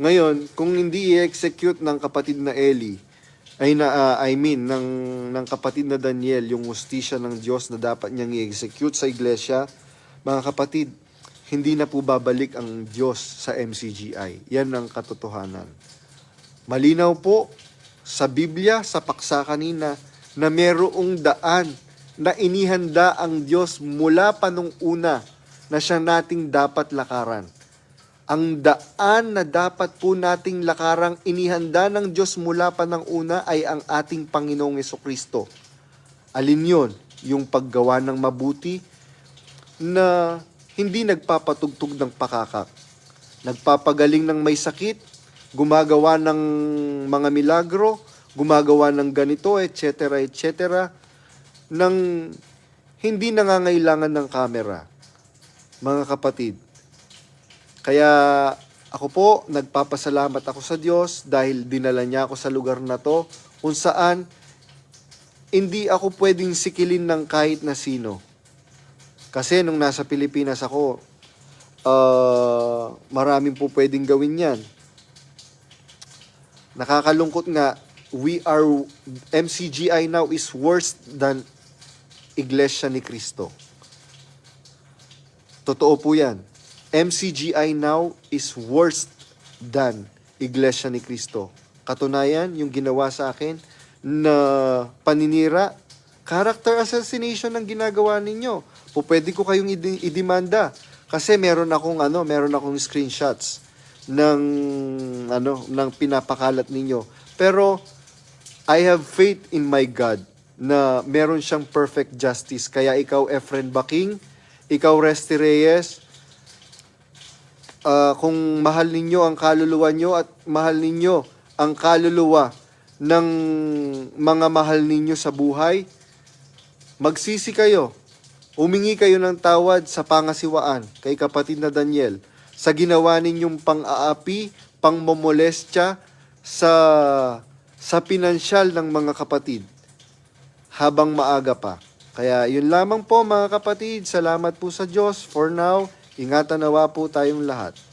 Ngayon, kung hindi i-execute ng kapatid na Eli, ay na, ah, I mean, ng, ng kapatid na Daniel, yung ustisya ng Diyos na dapat niyang i-execute sa iglesia, mga kapatid, hindi na po babalik ang Diyos sa MCGI. Yan ang katotohanan. Malinaw po sa Biblia, sa paksa kanina, na merong daan na inihanda ang Diyos mula pa nung una na siya nating dapat lakaran. Ang daan na dapat po nating lakarang inihanda ng Diyos mula pa ng una ay ang ating Panginoong Kristo. Alin yon? Yung paggawa ng mabuti na hindi nagpapatugtog ng pakakak. Nagpapagaling ng may sakit, gumagawa ng mga milagro, gumagawa ng ganito, etc., etc., ng hindi nangangailangan ng kamera. Mga kapatid, kaya ako po, nagpapasalamat ako sa Diyos dahil dinala niya ako sa lugar na to kung saan hindi ako pwedeng sikilin ng kahit na sino. Kasi nung nasa Pilipinas ako, uh, maraming po pwedeng gawin yan. Nakakalungkot nga, we are, MCGI now is worse than Iglesia ni Cristo. Totoo po yan. MCGI now is worse than Iglesia ni Cristo. Katunayan, yung ginawa sa akin na paninira, character assassination ang ginagawa ninyo. Po pwede ko kayong idi- idemanda kasi meron akong ano, meron akong screenshots ng ano, ng pinapakalat ninyo. Pero I have faith in my God na meron siyang perfect justice. Kaya ikaw, Efren Baking, ikaw, Resty Reyes, ah, kung mahal ninyo ang kaluluwa nyo at mahal ninyo ang kaluluwa ng mga mahal ninyo sa buhay, magsisi kayo. Humingi kayo ng tawad sa pangasiwaan kay kapatid na Daniel sa ginawa ninyong pang-aapi, pangmomolestya sa sa pinansyal ng mga kapatid habang maaga pa. Kaya yun lamang po mga kapatid. Salamat po sa Diyos. For now, ingatan nawa po tayong lahat.